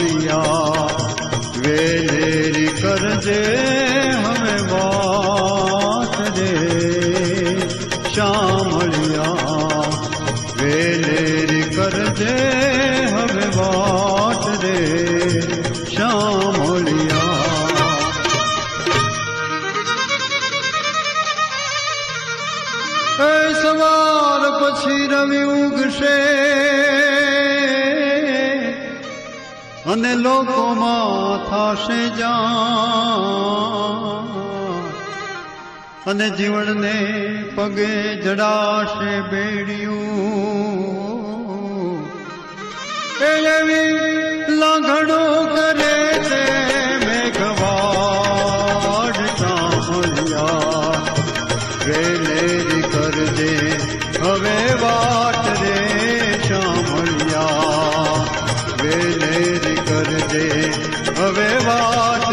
કરિયા Valerie કરજે, હમે વાત રે. શામળિયા, વેલેરી કરજે હવે વાત રે. શામળિયા. સવાર પછી રવિ ઉગશે અને લોકોમાં થશે જા અને જીવનને પગે જડાશે બેડિયું. એવી લાંઘણો કરે છે મેઘવાડ સાંભળ્યા હવે વાત રે શામળિયા વેલેરી કરજે હવે વાટ રે